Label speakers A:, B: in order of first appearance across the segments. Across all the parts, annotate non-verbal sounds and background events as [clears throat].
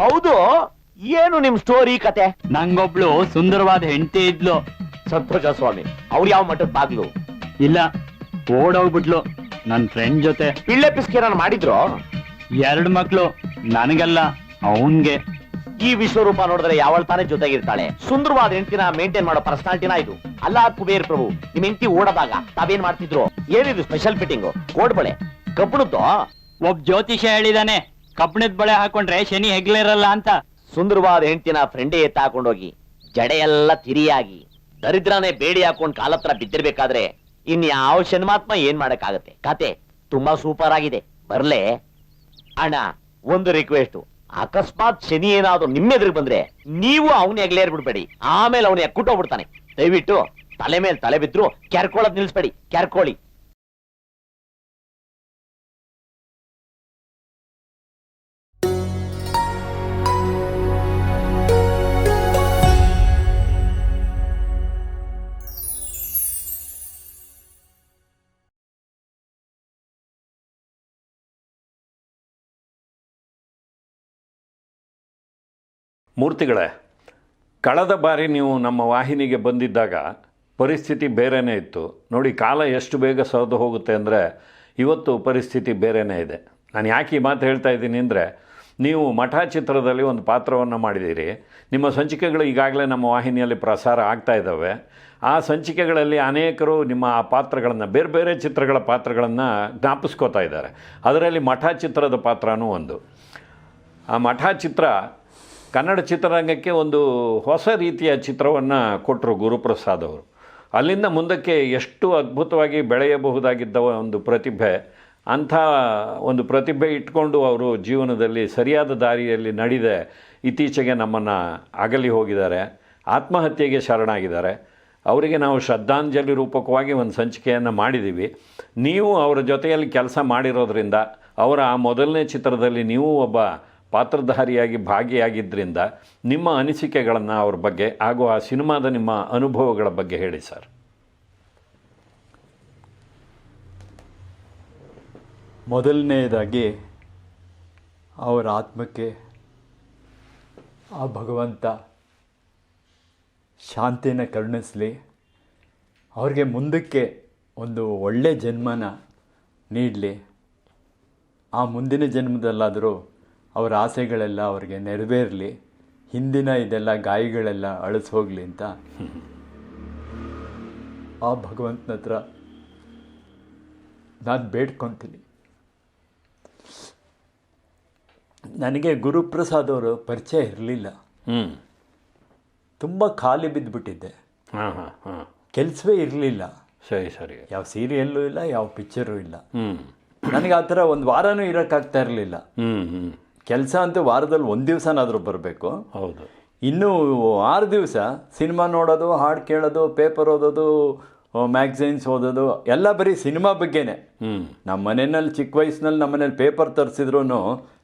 A: ಹೌದು ಏನು ನಿಮ್ ಸ್ಟೋರಿ ಕತೆ?
B: ನಂಗೊಬ್ಳು ಸುಂದರವಾದ ಹೆಂಡತಿ ಇದ್ಲು.
A: ಸಂತೋಷ ಸ್ವಾಮಿ ಅವ್ರು ಯಾವ ಮಠದ ಬಾಗ್ಲು?
B: ಇಲ್ಲ ಓಡೋಗ್ಬಿಟ್ಲು ನನ್ ಫ್ರೆಂಡ್ ಜೊತೆ.
A: ಪಿಳ್ಳೆ ಪಿಸ್ಕೇರನ್ ಮಾಡಿದ್ರು?
B: ಎರಡು ಮಕ್ಳು ನನಗಲ್ಲ ಅವನ್ಗೆ.
A: ಈ ವಿಶ್ವರೂಪ ನೋಡಿದ್ರೆ ಯಾವಳ ತಾನೇ ಜೊತೆಗಿರ್ತಾಳೆ. ಸುಂದರವಾದ ಹೆಂಡತಿನ ಮೇಂಟೈನ್ ಮಾಡೋ ಪರ್ಸನಾಲಿಟಿನ ಇದು. ಅಲ್ಲ ಕುಬೇರ್ ಪ್ರಭು ನಿಮ್ ಹೆಂಡತಿ ಓಡದಾಗ ತಾವೇನ್ ಮಾಡ್ತಿದ್ರು? ಏನಿದು ಸ್ಪೆಷಲ್ ಫಿಟ್ಟಿಂಗ್ ಕೋಡ್ಬಳೆ ಕಬ್ಬಣದ್ದು
B: ಒಬ್ ಜ್ಯೋತಿಷ ಹೇಳಿದಾನೆ ಕಬ್ಬಣದ ಬಳೆ ಹಾಕೊಂಡ್ರೆ ಶನಿ ಹೆಗ್ಲಿರಲ್ಲ ಅಂತ.
A: ಸುಂದರವಾದ ಹೆಂಡತಿನ ಫ್ರೆಂಡೇ ಎತ್ತ ಹಾಕೊಂಡೋಗಿ ಜಡೆ ಎಲ್ಲ ತಿರಿಯಾಗಿ, ದರಿದ್ರನೇ ಬೇಡಿ ಹಾಕೊಂಡ್ ಕಾಲತ್ರ ಬಿದ್ದಿರ್ಬೇಕಾದ್ರೆ ಇನ್ಯಾವ ಶನ್ಮಾತ್ಮ ಏನ್ ಮಾಡಕ್ಕಾಗತ್ತೆ? ಕತೆ ತುಂಬಾ ಸೂಪರ್ ಆಗಿದೆ. ಬರ್ಲೆ? ಅಣ್ಣ, ಒಂದು ರಿಕ್ವೆಸ್ಟ್ ಅಕಸ್ಮಾತ್ ಶನಿ ಏನಾದ್ರು ನಿಮ್ಮೆದ್ರಿಗೆ ಬಂದ್ರೆ ನೀವು ಅವನ ಎಗ್ಲೇರ್ ಬಿಡ್ಬೇಡಿ ಆಮೇಲೆ ಅವನ ಎಕ್ಕುಟ್ಟೋಗ್ಬಿಡ್ತಾನೆ ದಯವಿಟ್ಟು ತಲೆ ಮೇಲೆ ತಲೆ ಬಿದ್ರು ಕೆರ್ಕೊಳ್ಳೋದ್ ನಿಲ್ಸ್ಬೇಡಿ. ಕೆರ್ಕೊಳ್ಳಿ.
C: ಮೂರ್ತಿಗಳೇ, ಕಳೆದ ಬಾರಿ ನೀವು ನಮ್ಮ ವಾಹಿನಿಗೆ ಬಂದಿದ್ದಾಗ ಪರಿಸ್ಥಿತಿ ಬೇರೆಯೇ ಇತ್ತು. ನೋಡಿ, ಕಾಲ ಎಷ್ಟು ಬೇಗ ಸರಿದು ಹೋಗುತ್ತೆ ಅಂದರೆ ಇವತ್ತು ಪರಿಸ್ಥಿತಿ ಬೇರೆಯೇ ಇದೆ. ನಾನು ಯಾಕೆ ಈ ಮಾತು ಹೇಳ್ತಾ ಇದ್ದೀನಿ ಅಂದರೆ, ನೀವು ಮಠ ಚಿತ್ರದಲ್ಲಿ ಒಂದು ಪಾತ್ರವನ್ನು ಮಾಡಿದ್ದೀರಿ. ನಿಮ್ಮ ಸಂಚಿಕೆಗಳು ಈಗಾಗಲೇ ನಮ್ಮ ವಾಹಿನಿಯಲ್ಲಿ ಪ್ರಸಾರ ಆಗ್ತಾ ಇದ್ದಾವೆ. ಆ ಸಂಚಿಕೆಗಳಲ್ಲಿ ಅನೇಕರು ನಿಮ್ಮ ಆ ಪಾತ್ರಗಳನ್ನು, ಬೇರೆ ಬೇರೆ ಚಿತ್ರಗಳ ಪಾತ್ರಗಳನ್ನು ಜ್ಞಾಪಿಸ್ಕೋತಾ ಇದ್ದಾರೆ. ಅದರಲ್ಲಿ ಮಠ ಚಿತ್ರದ ಪಾತ್ರನೂ ಒಂದು. ಆ ಮಠ ಚಿತ್ರ ಕನ್ನಡ ಚಿತ್ರರಂಗಕ್ಕೆ ಒಂದು ಹೊಸ ರೀತಿಯ ಚಿತ್ರವನ್ನು ಕೊಟ್ಟರು ಗುರುಪ್ರಸಾದ್ ಅವರು. ಅಲ್ಲಿಂದ ಮುಂದಕ್ಕೆ ಎಷ್ಟು ಅದ್ಭುತವಾಗಿ ಬೆಳೆಯಬಹುದಾಗಿದ್ದ ಒಂದು ಪ್ರತಿಭೆ, ಅಂಥ ಒಂದು ಪ್ರತಿಭೆ ಇಟ್ಕೊಂಡು ಅವರು ಜೀವನದಲ್ಲಿ ಸರಿಯಾದ ದಾರಿಯಲ್ಲಿ ನಡೆದೆ. ಇತ್ತೀಚೆಗೆ ನಮ್ಮನ್ನು ಅಗಲಿ ಹೋಗಿದ್ದಾರೆ, ಆತ್ಮಹತ್ಯೆಗೆ ಶರಣಾಗಿದ್ದಾರೆ. ಅವರಿಗೆ ನಾವು ಶ್ರದ್ಧಾಂಜಲಿ ರೂಪಕವಾಗಿ ಒಂದು ಸಂಚಿಕೆಯನ್ನು ಮಾಡಿದ್ದೀವಿ. ನೀವು ಅವರ ಜೊತೆಯಲ್ಲಿ ಕೆಲಸ ಮಾಡಿರೋದ್ರಿಂದ ಅವರ ಆ ಮೊದಲನೇ ಚಿತ್ರದಲ್ಲಿ ನೀವು ಒಬ್ಬ ಪಾತ್ರಧಾರಿಯಾಗಿ ಭಾಗಿಯಾಗಿದ್ದರಿಂದ ನಿಮ್ಮ ಅನಿಸಿಕೆಗಳನ್ನು ಅವ್ರ ಬಗ್ಗೆ ಹಾಗೂ ಆ ಸಿನಿಮಾದ ನಿಮ್ಮ ಅನುಭವಗಳ ಬಗ್ಗೆ ಹೇಳಿ ಸರ್.
D: ಮೊದಲನೆಯದಾಗಿ ಅವರ ಆತ್ಮಕ್ಕೆ ಆ ಭಗವಂತ ಶಾಂತಿನ ಕರುಣಿಸಲಿ, ಅವ್ರಿಗೆ ಮುಂದಕ್ಕೆ ಒಂದು ಒಳ್ಳೆಯ ಜನ್ಮನ ನೀಡಲಿ. ಆ ಮುಂದಿನ ಜನ್ಮದಲ್ಲಾದರೂ ಅವರ ಆಸೆಗಳೆಲ್ಲ ಅವರಿಗೆ ನೆರವೇರಲಿ ಹಿಂದಿನ ಇದೆಲ್ಲ ಗಾಯಿಗಳೆಲ್ಲ ಅಳಿಸಿ ಹೋಗಲಿ ಅಂತ ಆ ಭಗವಂತನ ಹತ್ರ ನಾನು ಬೇಡ್ಕೊತೀನಿ. ನನಗೆ ಗುರುಪ್ರಸಾದ್ ಅವರು ಪರಿಚಯ ಇರಲಿಲ್ಲ.
C: ಹ್ಞೂ
D: ತುಂಬ ಖಾಲಿ ಬಿದ್ದುಬಿಟ್ಟಿದ್ದೆ
C: ಹಾಂ ಹಾಂ ಹಾಂ.
D: ಕೆಲಸವೇ ಇರಲಿಲ್ಲ.
C: ಸರಿ ಸರಿ.
D: ಯಾವ ಸೀರಿಯಲ್ಲೂ ಇಲ್ಲ ಯಾವ ಪಿಕ್ಚರು ಇಲ್ಲ.
C: ಹ್ಞೂ
D: ನನಗೆ ಆ ಥರ ಒಂದು ವಾರನೂ ಇರೋಕ್ಕಾಗ್ತಾ ಇರಲಿಲ್ಲ.
C: ಹ್ಞೂ ಹ್ಞೂ
D: ಕೆಲಸ ಅಂತೂ ವಾರದಲ್ಲಿ ಒಂದು ದಿವಸನಾದರೂ ಬರಬೇಕು.
C: ಹೌದು.
D: ಇನ್ನು ಆರು ದಿವಸ ಸಿನಿಮಾ ನೋಡೋದು ಹಾಡು ಕೇಳೋದು ಪೇಪರ್ ಓದೋದು ಮ್ಯಾಗ್ಝೈನ್ಸ್ ಓದೋದು ಎಲ್ಲ ಬರೀ ಸಿನಿಮಾ ಬಗ್ಗೆನೇ. ನಮ್ಮ ಮನೆಯಲ್ಲಿ ಚಿಕ್ಕ ವಯಸ್ಸಿನಲ್ಲಿ ನಮ್ಮ ಮನೇಲಿ ಪೇಪರ್ ತರಿಸಿದ್ರು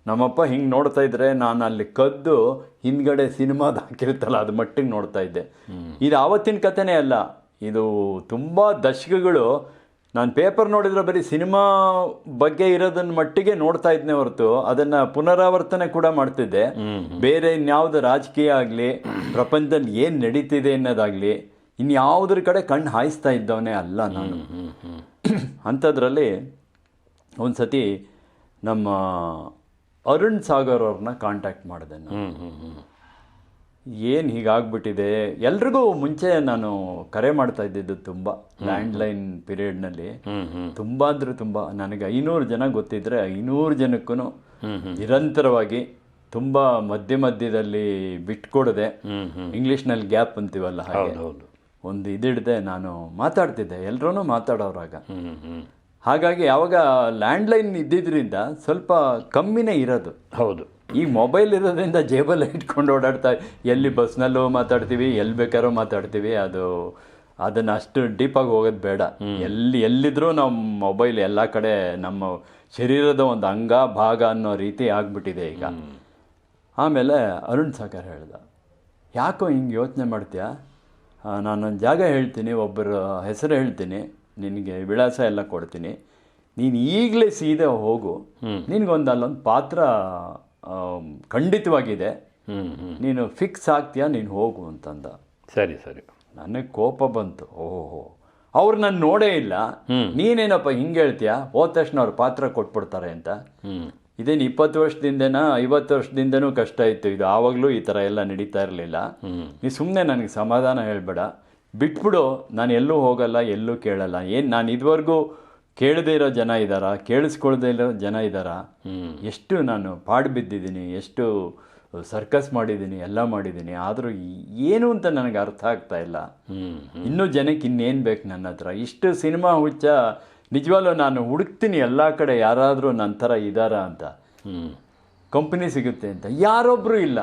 D: ನಮ್ಮಪ್ಪ ಹಿಂಗೆ ನೋಡ್ತಾ ಇದ್ರೆ ನಾನು ಅಲ್ಲಿ ಕದ್ದು ಹಿಂದ್ಗಡೆ ಸಿನಿಮಾದ ಹಾಕಿರ್ತಲ್ಲ ಅದು ಮಟ್ಟಿಗೆ ನೋಡ್ತಾ ಇದ್ದೆ. ಇದು ಆವತ್ತಿನ ಕಥೆನೇ ಅಲ್ಲ ಇದು ತುಂಬ ದಶಕಗಳು ನಾನು ಪೇಪರ್ ನೋಡಿದ್ರೆ ಬರೀ ಸಿನಿಮಾ ಬಗ್ಗೆ ಇರೋದನ್ನ ಮಟ್ಟಿಗೆ ನೋಡ್ತಾ ಇದ್ನೇ ಹೊರತು ಅದನ್ನು ಪುನರಾವರ್ತನೆ ಕೂಡ ಮಾಡ್ತಿದ್ದೆ. ಬೇರೆ ಇನ್ಯಾವುದು ರಾಜಕೀಯ ಆಗಲಿ ಪ್ರಪಂಚದಲ್ಲಿ ಏನು ನಡೀತಿದೆ ಅನ್ನೋದಾಗಲಿ ಇನ್ಯಾವುದ್ರ ಕಡೆ ಕಣ್ಣು ಹಾಯಿಸ್ತಾ ಇದ್ದವನೇ ಅಲ್ಲ ನಾನು. [clears throat] ಅಂಥದ್ರಲ್ಲಿ ಒಂದು ಸತಿ ನಮ್ಮ ಅರುಣ್ ಸಾಗರ್ ಅವ್ರನ್ನ ಕಾಂಟ್ಯಾಕ್ಟ್ ಮಾಡಿದೆ ನಾನು. ಏನು ಹೀಗಾಗ್ಬಿಟ್ಟಿದೆ? ಎಲ್ರಿಗೂ ಮುಂಚೆ ನಾನು ಕರೆ ಮಾಡ್ತಾ ಇದ್ದಿದ್ದು ತುಂಬ ಲ್ಯಾಂಡ್ಲೈನ್ ಪೀರಿಯಡ್ನಲ್ಲಿ. ತುಂಬ ಅಂದರೆ ತುಂಬ ನನಗೆ ಐನೂರು ಜನ ಗೊತ್ತಿದ್ರೆ ಐನೂರು ಜನಕ್ಕೂ ನಿರಂತರವಾಗಿ ತುಂಬ ಮಧ್ಯ ಮಧ್ಯದಲ್ಲಿ ಬಿಟ್ಕೊಡದೆ ಇಂಗ್ಲೀಷ್ನಲ್ಲಿ ಗ್ಯಾಪ್ ಅಂತೀವಲ್ಲ ಹಾಗೆ?
C: ಹೌದು ಹೌದು.
D: ಒಂದು ಇದಿಡದೆ ನಾನು ಮಾತಾಡ್ತಿದ್ದೆ ಎಲ್ಲರೂ ಮಾತಾಡೋರಾಗ. ಹಾಗಾಗಿ ಯಾವಾಗ ಲ್ಯಾಂಡ್ಲೈನ್ ಇದ್ದಿದ್ರಿಂದ ಸ್ವಲ್ಪ ಕಮ್ಮಿನೇ ಇರೋದು.
C: ಹೌದು.
D: ಈ ಮೊಬೈಲ್ ಇರೋದ್ರಿಂದ ಜೇಬಲ್ಲಿ ಇಟ್ಕೊಂಡು ಓಡಾಡ್ತಾ ಎಲ್ಲಿ ಬಸ್ನಲ್ಲೂ ಮಾತಾಡ್ತೀವಿ ಎಲ್ಲಿ ಬೇಕಾದ್ರೂ ಮಾತಾಡ್ತೀವಿ ಅದು ಅದನ್ನು ಅಷ್ಟು ಡೀಪಾಗಿ ಹೋಗೋದು ಬೇಡ. ಎಲ್ಲಿ ಎಲ್ಲಿದ್ರೂ ನಾವು ಮೊಬೈಲ್ ಎಲ್ಲ ಕಡೆ ನಮ್ಮ ಶರೀರದ ಒಂದು ಅಂಗ ಭಾಗ ಅನ್ನೋ ರೀತಿ ಆಗಿಬಿಟ್ಟಿದೆ ಈಗ. ಆಮೇಲೆ ಅರುಣ್ ಸಾಕರ್ ಹೇಳ್ದ ಯಾಕೋ ಹಿಂಗೆ ಯೋಚನೆ ಮಾಡ್ತೀಯಾ? ನಾನೊಂದು ಜಾಗ ಹೇಳ್ತೀನಿ ಒಬ್ಬರ ಹೆಸರು ಹೇಳ್ತೀನಿ ನಿನಗೆ ವಿಳಾಸ ಎಲ್ಲ ಕೊಡ್ತೀನಿ. ನೀನು ಈಗಲೇ ಸೀದಾ ಹೋಗು. ನಿನಗೊಂದು ಅಲ್ಲೊಂದು ಪಾತ್ರ ಖಂಡಿತವಾಗಿದೆ. ನೀನು ಫಿಕ್ಸ್ ಆಗ್ತೀಯಾ ನೀನು ಹೋಗು ಅಂತಂದ.
C: ಸರಿ ಸರಿ.
D: ನನಗೆ ಕೋಪ ಬಂತು. ಓಹೋ. ಅವ್ರು ನಾನು ನೋಡೇ ಇಲ್ಲ. ನೀನೇನಪ್ಪ ಹಿಂಗೆ ಹೇಳ್ತೀಯಾ? ಹೋದ ತಕ್ಷಣ ಅವ್ರು ಪಾತ್ರ ಕೊಟ್ಬಿಡ್ತಾರೆ ಅಂತ. ಇದೇನು ಇಪ್ಪತ್ತು ವರ್ಷದಿಂದನಾ ಐವತ್ತು ವರ್ಷದಿಂದನೂ ಕಷ್ಟ ಇತ್ತು. ಇದು ಆವಾಗಲೂ ಈ ಥರ ಎಲ್ಲ ನಡೀತಾ ಇರಲಿಲ್ಲ. ನೀ ಸುಮ್ಮನೆ ನನಗೆ ಸಮಾಧಾನ ಹೇಳಬೇಡ. ಬಿಟ್ಬಿಡು ನಾನು ಎಲ್ಲೂ ಹೋಗಲ್ಲ ಎಲ್ಲೂ ಕೇಳಲ್ಲ. ಏನು ನಾನು ಇದುವರೆಗೂ ಕೇಳದೇ ಇರೋ ಜನ ಇದ್ದಾರಾ ಕೇಳಿಸ್ಕೊಳ್ದೇ ಇರೋ ಜನ ಇದ್ದಾರಾ ಎಷ್ಟು ನಾನು ಪಾಡು ಬಿದ್ದಿದ್ದೀನಿ ಎಷ್ಟು ಸರ್ಕಸ್ ಮಾಡಿದ್ದೀನಿ ಎಲ್ಲ ಮಾಡಿದ್ದೀನಿ ಆದರೂ ಏನು ಅಂತ ನನಗೆ ಅರ್ಥ ಆಗ್ತಾ ಇಲ್ಲ. ಇನ್ನೂ ಜನಕ್ಕೆ ಇನ್ನೇನು ಬೇಕು ನನ್ನ ಹತ್ರ? ಇಷ್ಟು ಸಿನಿಮಾ ಹುಚ್ಚ ನಿಜವಾಗ್ಲೂ ನಾನು ಹುಡುಕ್ತೀನಿ ಎಲ್ಲ ಕಡೆ ಯಾರಾದರೂ ನನ್ನ ಥರ ಇದ್ದಾರಾ ಅಂತ. ಕಂಪನಿ ಸಿಗುತ್ತೆ ಅಂತ. ಯಾರೊಬ್ಬರು ಇಲ್ಲ.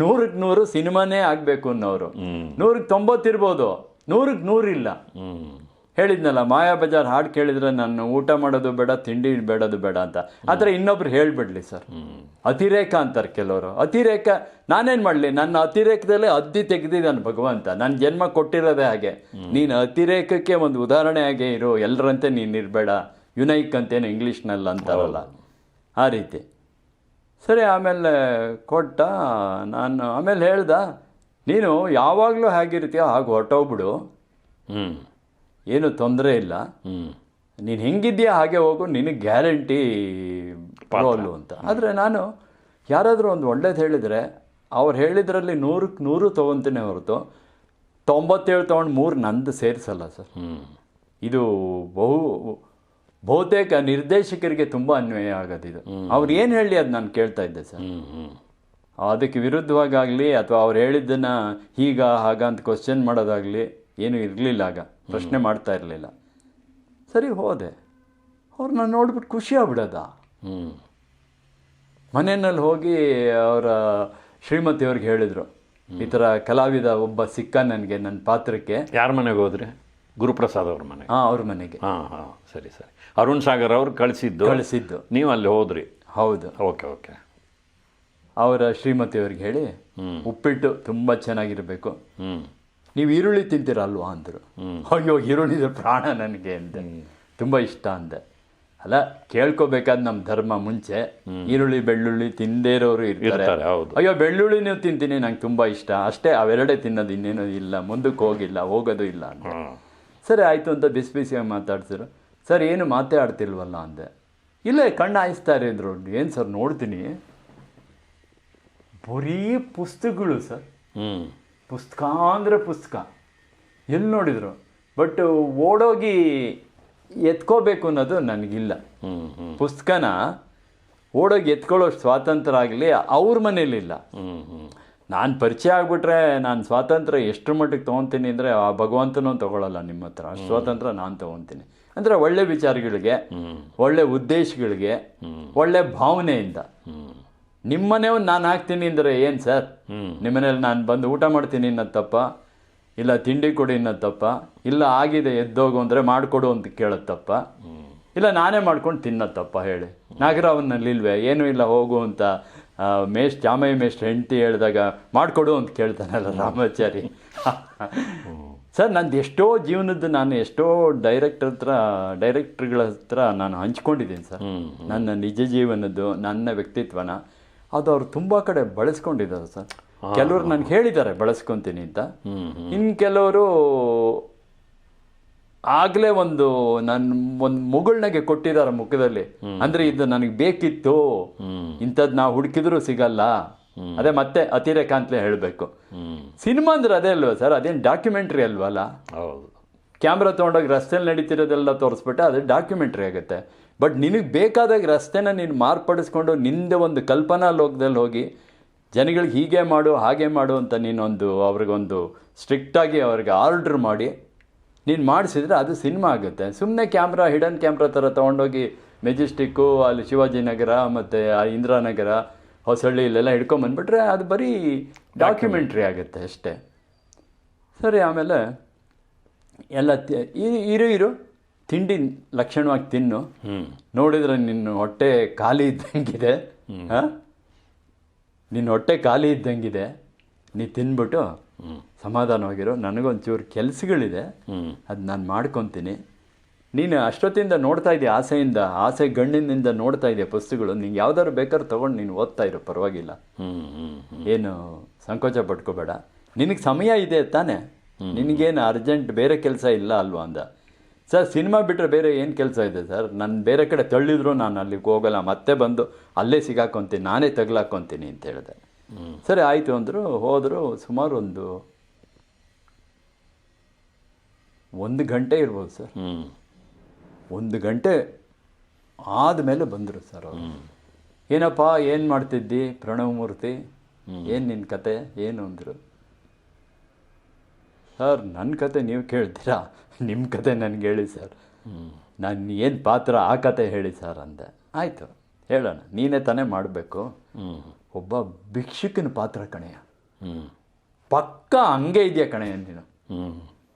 D: ನೂರಕ್ಕೆ ನೂರು ಸಿನಿಮಾನೇ ಆಗಬೇಕು ಅನ್ನೋರು. ನೂರಕ್ಕೆ ತೊಂಬತ್ತಿರ್ಬೋದು ನೂರಕ್ಕೆ ನೂರಿಲ್ಲ ಹೇಳಿದ್ನಲ್ಲ, ಮಾಯಾ ಬಜಾರ್ ಹಾಡು ಕೇಳಿದ್ರೆ ನಾನು ಊಟ ಮಾಡೋದು ಬೇಡ, ತಿಂಡಿ ಬೇಡದು ಬೇಡ ಅಂತ. ಆದರೆ ಇನ್ನೊಬ್ರು ಹೇಳಿಬಿಡ್ಲಿ ಸರ್. ಅತಿರೇಕ ಅಂತಾರೆ ಕೆಲವರು. ಅತಿರೇಕ, ನಾನೇನು ಮಾಡಲಿ? ನನ್ನ ಅತಿರೇಕದಲ್ಲೇ ಅದ್ದಿ ತೆಗೆದಿದ್ದಾನೆ ಭಗವಂತ. ನನ್ನ ಜನ್ಮ ಕೊಟ್ಟಿರೋದೇ ಹಾಗೆ. ನೀನು ಅತಿರೇಕಕ್ಕೆ ಒಂದು ಉದಾಹರಣೆ ಹಾಗೆ ಇರು. ಎಲ್ಲರಂತೆ ನೀನು ಇರಬೇಡ. ಯುನೈಕ್ ಅಂತೇನು ಇಂಗ್ಲೀಷ್ನಲ್ಲಿ ಅಂತಾರಲ್ಲ ಆ ರೀತಿ. ಸರಿ, ಆಮೇಲೆ ಕೊಟ್ಟ, ನಾನು ಆಮೇಲೆ ಹೇಳ್ದ, ನೀನು ಯಾವಾಗಲೂ ಹೇಗಿರ್ತೀಯೋ ಹಾಗೆ ಹೊರಟೋಗ್ಬಿಡು.
C: ಹ್ಞೂ
D: ಏನು ತೊಂದರೆ ಇಲ್ಲ.
C: ಹ್ಞೂ
D: ನೀನು ಹೆಂಗಿದ್ಯಾ ಹಾಗೆ ಹೋಗು ನಿನಗೆ ಗ್ಯಾರಂಟಿ ಪಾಲು ಅಂತ. ಆದರೆ ನಾನು ಯಾರಾದರೂ ಒಂದು ಒಳ್ಳೇದು ಹೇಳಿದರೆ ಅವ್ರು ಹೇಳಿದ್ರಲ್ಲಿ ನೂರಕ್ಕೆ ನೂರು ತೊಗೊತೀನಿ ಹೊರತು ತೊಂಬತ್ತೇಳು ತೊಗೊಂಡು ಮೂರು ನಂದು ಸೇರಿಸಲ್ಲ ಸರ್.
C: ಹ್ಞೂ
D: ಇದು ಬಹು ಬಹುತೇಕ ನಿರ್ದೇಶಕರಿಗೆ ತುಂಬ ಅನ್ವಯ ಆಗೋದಿದು ಅವ್ರು ಏನು ಹೇಳಿ ಅದು ನಾನು ಕೇಳ್ತಾ ಇದ್ದೆ ಸರ್. ಅದಕ್ಕೆ ವಿರುದ್ಧವಾಗಲಿ ಅಥವಾ ಅವ್ರು ಹೇಳಿದ್ದನ್ನು ಹೀಗ ಹಾಗ ಅಂತ ಕ್ವಶನ್ ಮಾಡೋದಾಗಲಿ ಏನೂ ಇರಲಿಲ್ಲ ಆಗ. ಪ್ರಶ್ನೆ ಮಾಡ್ತಾ ಇರಲಿಲ್ಲ. ಸರಿ ಹೋದೆ. ಅವ್ರನ್ನ ನೋಡ್ಬಿಟ್ಟು ಖುಷಿ ಆಗ್ಬಿಡೋದ?
C: ಹ್ಞೂ
D: ಮನೆಯಲ್ಲಿ ಹೋಗಿ ಅವರ ಶ್ರೀಮತಿಯವ್ರಿಗೆ ಹೇಳಿದರು. ಈ ಥರ ಕಲಾವಿದ ಒಬ್ಬ ಸಿಕ್ಕ ನನಗೆ ನನ್ನ ಪಾತ್ರಕ್ಕೆ.
C: ಯಾರ ಮನೆಗೆ ಹೋದ್ರಿ? ಗುರುಪ್ರಸಾದ್ ಅವ್ರ ಮನೆಗೆ.
D: ಹಾಂ ಅವ್ರ ಮನೆಗೆ.
C: ಹಾಂ ಹಾಂ ಸರಿ ಸರಿ. ಅರುಣ್ ಸಾಗರ್ ಅವ್ರು ಕಳಿಸಿದ್ದು.
D: ಕಳಿಸಿದ್ದು.
C: ನೀವು ಅಲ್ಲಿ ಹೋದ್ರಿ?
D: ಹೌದು.
C: Okay okay.
D: ಅವರ ಶ್ರೀಮತಿಯವ್ರಿಗೆ ಹೇಳಿ ಉಪ್ಪಿಟ್ಟು ತುಂಬ ಚೆನ್ನಾಗಿರಬೇಕು.
C: ಹ್ಞೂ
D: ನೀವು ಈರುಳ್ಳಿ ತಿಂತೀರಲ್ವಾ ಅಂದರು. ಅಯ್ಯೋ ಈರುಳ್ಳಿದ ಪ್ರಾಣ ನನಗೆ ಅಂದೆ. ತುಂಬ ಇಷ್ಟ ಅಂದೆ. ಅಲ್ಲ ಕೇಳ್ಕೋಬೇಕಾದ ನಮ್ಮ ಧರ್ಮ ಮುಂಚೆ ಈರುಳ್ಳಿ ಬೆಳ್ಳುಳ್ಳಿ ತಿಂದೇ ಇರೋರು ಇರ್ತಾರೆ.
C: ಅಯ್ಯೋ ಹೌದು.
D: ಅಯ್ಯೋ ಬೆಳ್ಳುಳ್ಳಿನೂ ತಿಂತೀನಿ ನಂಗೆ ತುಂಬ ಇಷ್ಟ. ಅಷ್ಟೇ ಅವೆರಡೇ ತಿನ್ನೋದು ಇನ್ನೇನು ಇಲ್ಲ. ಮುಂದಕ್ಕೆ ಹೋಗಿಲ್ಲ ಹೋಗೋದು ಇಲ್ಲ ಅಂತ ಸರಿ ಆಯಿತು ಅಂತ ಬಿಸಿ ಬಿಸಿಯಾಗಿ ಮಾತಾಡ್ಸಿದ್ರು. ಸರ್ ಏನು ಮಾತೇ ಆಡ್ತಿಲ್ವಲ್ಲ ಅಂದೆ. ಇಲ್ಲೇ ಕಣ್ಣು ಹಾಯಿಸ್ತಾ ಇದ್ರು ಏನು ಸರ್ ನೋಡ್ತೀನಿ. ಬರೀ ಪುಸ್ತಕಗಳು ಸರ್.
C: ಹ್ಞೂ
D: ಪುಸ್ತಕ ಅಂದರೆ ಪುಸ್ತಕ. ಎಲ್ಲಿ ನೋಡಿದ್ರು. ಬಟ್ ಓಡೋಗಿ ಎತ್ಕೋಬೇಕು ಅನ್ನೋದು ನನಗಿಲ್ಲ. ಪುಸ್ತಕನ ಓಡೋಗಿ ಎತ್ಕೊಳ್ಳೋ ಸ್ವಾತಂತ್ರ್ಯ ಆಗಲಿ ಅವ್ರ ಮನೇಲಿಲ್ಲ ನಾನು ಪರಿಚಯ ಆಗಿಬಿಟ್ರೆ ನಾನು ಸ್ವಾತಂತ್ರ್ಯ ಎಷ್ಟು ಮಟ್ಟಿಗೆ ತೊಗೊತೀನಿ ಅಂದರೆ ಆ ಭಗವಂತನೂ ತಗೊಳ್ಳಲ್ಲ ನಿಮ್ಮ ಹತ್ರ. ಸ್ವಾತಂತ್ರ್ಯ ನಾನು ತೊಗೊತೀನಿ. ಅಂದರೆ ಒಳ್ಳೆ ವಿಚಾರಗಳಿಗೆ ಒಳ್ಳೆ ಉದ್ದೇಶಗಳಿಗೆ ಒಳ್ಳೆ ಭಾವನೆಯಿಂದ. ನಿಮ್ಮನೆಯವ್ನು ನಾನು ಹಾಕ್ತೀನಿ ಅಂದರೆ ಏನು ಸರ್? ನಿಮ್ಮನೇಲಿ ನಾನು ಬಂದು ಊಟ ಮಾಡ್ತೀನಿ ಅನ್ನೋದು ತಪ್ಪ? ಇಲ್ಲ ತಿಂಡಿ ಕೊಡಿ ಅನ್ನೋದು ತಪ್ಪ? ಇಲ್ಲ ಆಗಿದೆ ಎದ್ದೋಗು ಅಂದರೆ ಮಾಡಿಕೊಡು ಅಂತ ಕೇಳೋದು ತಪ್ಪ? ಇಲ್ಲ ನಾನೇ ಮಾಡ್ಕೊಂಡು ತಿನ್ನೋದು ತಪ್ಪ ಹೇಳಿ. ನಾಗರಾವನಲ್ಲಿಲ್ವೇ? ಏನೂ ಇಲ್ಲ ಹೋಗು ಅಂತ ಮೇಷ್ಟ್ ಮೇಷ್ ಜಾಮಯ್ಯ ಮೇಷ್ಟ್ ಹೆಂಡತಿ ಹೇಳಿದಾಗ ಮಾಡಿಕೊಡು ಅಂತ ಕೇಳ್ತಾನಲ್ಲ ರಾಮಾಚಾರಿ. ಸರ್ ನಂದು ಎಷ್ಟೋ ಜೀವನದ್ದು ನಾನು ಎಷ್ಟೋ ಡೈರೆಕ್ಟರ್ ಹತ್ರ ಡೈರೆಕ್ಟರ್ಗಳ ಹತ್ರ ನಾನು ಹಂಚ್ಕೊಂಡಿದ್ದೀನಿ ಸರ್. ನನ್ನ ನಿಜ ಜೀವನದ್ದು ನನ್ನ ವ್ಯಕ್ತಿತ್ವನ. ಅದು ಅವ್ರು ತುಂಬ ಕಡೆ ಬಳಸ್ಕೊಂಡಿದ್ದಾರೆ ಸರ್. ಕೆಲವರು ನನಗೆ ಹೇಳಿದ್ದಾರೆ ಬಳಸ್ಕೊತೀನಿ ಅಂತ. ಇನ್ನು ಕೆಲವರು ಆಗ್ಲೇ ಒಂದು ನನ್ನ ಒಂದು ಮುಗುಳ್ನಗೆ ಕೊಟ್ಟಿದ್ದಾರೆ ಮುಖದಲ್ಲಿ. ಅಂದ್ರೆ ಇದು ನನಗೆ ಬೇಕಿತ್ತು. ಇಂಥದ್ದು ನಾವು ಹುಡುಕಿದ್ರು ಸಿಗಲ್ಲ. ಅದೇ ಮತ್ತೆ ಅತಿರೇಕ ಅಂತಲೇ ಹೇಳಬೇಕು. ಸಿನಿಮಾ ಅಂದ್ರೆ ಅದೇ ಅಲ್ವಾ ಸರ್? ಅದೇನು ಡಾಕ್ಯುಮೆಂಟ್ರಿ ಅಲ್ವಲ್ಲ?
C: ಹೌದು.
D: ಕ್ಯಾಮ್ರಾ ತೊಗೊಂಡೋಗಿ ರಸ್ತೆಯಲ್ಲಿ ನಡೀತಿರೋದೆಲ್ಲ ತೋರಿಸ್ಬಿಟ್ಟು ಅದು ಡಾಕ್ಯುಮೆಂಟ್ರಿ ಆಗುತ್ತೆ. ಬಟ್ ನಿನಗೆ ಬೇಕಾದಾಗ ರಸ್ತೆನ ನೀನು ಮಾರ್ಪಡಿಸ್ಕೊಂಡು ನಿಂದೆ ಒಂದು ಕಲ್ಪನಾ ಲೋಕದಲ್ಲಿ ಹೋಗಿ ಜನಗಳಿಗೆ ಹೀಗೆ ಮಾಡು ಹಾಗೆ ಮಾಡು ಅಂತ ನೀನೊಂದು ಅವ್ರಿಗೊಂದು ಸ್ಟ್ರಿಕ್ಟಾಗಿ ಅವ್ರಿಗೆ ಆರ್ಡ್ರ್ ಮಾಡಿ ನೀನು ಮಾಡಿಸಿದ್ರೆ ಅದು ಸಿನಿಮಾ ಆಗುತ್ತೆ. ಸುಮ್ಮನೆ ಕ್ಯಾಮ್ರಾ ಹಿಡನ್ ಕ್ಯಾಮ್ರಾ ಥರ ತೊಗೊಂಡೋಗಿ ಮೆಜೆಸ್ಟಿಕ್ಕು ಅಲ್ಲಿ ಶಿವಾಜಿನಗರ ಮತ್ತು ಆ ಇಂದಿರಾನಗರ ಹೊಸಳ್ಳಿ ಇಲ್ಲೆಲ್ಲ ಹಿಡ್ಕೊಂಬಂದ್ಬಿಟ್ರೆ ಅದು ಬರೀ ಡಾಕ್ಯುಮೆಂಟ್ರಿ ಆಗುತ್ತೆ ಅಷ್ಟೇ. ಸರಿ ಆಮೇಲೆ ಎಲ್ಲ ಇರು ಇರು. ತಿಂಡಿ ಲಕ್ಷಣವಾಗಿ ತಿನ್ನು. ನೋಡಿದ್ರೆ ನಿನ್ನ ಹೊಟ್ಟೆ ಖಾಲಿ ಇದ್ದಂಗಿದೆ. ಹಾಂ? ನಿನ್ನ ಹೊಟ್ಟೆ ಖಾಲಿ ಇದ್ದಂಗಿದೆ. ನೀ ತಿನ್ಬಿಟ್ಟು ಸಮಾಧಾನವಾಗಿರು. ನನಗೊಂಚೂರು ಕೆಲಸಗಳಿದೆ. ಅದು ನಾನು ಮಾಡ್ಕೊತೀನಿ. ನೀನು ಅಷ್ಟೊತ್ತಿಂದ ನೋಡ್ತಾ ಇದೆಯಾ ಆಸೆಯಿಂದ ಆಸೆ ಗಣ್ಣಿನಿಂದ ನೋಡ್ತಾ ಇದೆಯಾ ಪುಸ್ತಕಗಳು. ನಿಂಗೆ ಯಾವ್ದಾದ್ರು ಬೇಕಾದ್ರೂ ತೊಗೊಂಡು ನೀನು ಓದ್ತಾ ಇರೋ ಪರವಾಗಿಲ್ಲ. ಏನು ಸಂಕೋಚ ಪಟ್ಕೋಬೇಡ. ನಿನಗೆ ಸಮಯ ಇದೆ ತಾನೇ. ನಿನಗೇನು ಅರ್ಜೆಂಟ್ ಬೇರೆ ಕೆಲಸ ಇಲ್ಲ ಅಲ್ವಾ ಅಂದ. ಸರ್ ಸಿನಿಮಾ ಬಿಟ್ಟರೆ ಬೇರೆ ಏನು ಕೆಲಸ ಇದೆ ಸರ್? ನಾನು ಬೇರೆ ಕಡೆ ತಳ್ಳಿದ್ರು ನಾನು ಅಲ್ಲಿಗೆ ಹೋಗಲ್ಲ ಮತ್ತೆ ಬಂದು ಅಲ್ಲೇ ಸಿಗಾಕೊಂತೀನಿ ನಾನೇ ತಗ್ಲಾಕೊಂತೀನಿ ಅಂತ ಹೇಳಿದೆ. ಸರಿ ಆಯಿತು ಅಂದರು ಹೋದರು ಸುಮಾರು ಒಂದು ಒಂದು ಗಂಟೆ ಇರ್ಬೋದು ಸರ್. ಒಂದು ಗಂಟೆ ಆದಮೇಲೆ ಬಂದರು ಸರ್ ಅವರು. ಏನಪ್ಪ ಏನು ಮಾಡ್ತಿದ್ದಿ ಪ್ರಣವ್ ಮೂರ್ತಿ? ಏನು ನಿನ್ನ ಕತೆ? ಏನು ಅಂದರು. ಸರ್ ನನ್ನ ಕತೆ ನೀವು ಕೇಳ್ತೀರಾ? ನಿಮ್ಮ ಕತೆ ನನಗೆ ಹೇಳಿ ಸರ್. ನಾನು ಏನು ಪಾತ್ರ ಆ ಕತೆ ಹೇಳಿ ಸರ್ ಅಂದೆ. ಆಯಿತು, ಹೇಳೋಣ. ನೀನೇ ತಾನೇ ಮಾಡಬೇಕು. ಒಬ್ಬ ಭಿಕ್ಷುಕನ ಪಾತ್ರ ಕಣೆಯ ಪಕ್ಕ ಹಂಗೆ ಇದೆಯಾ ಕಣೆಯ ನೀನು.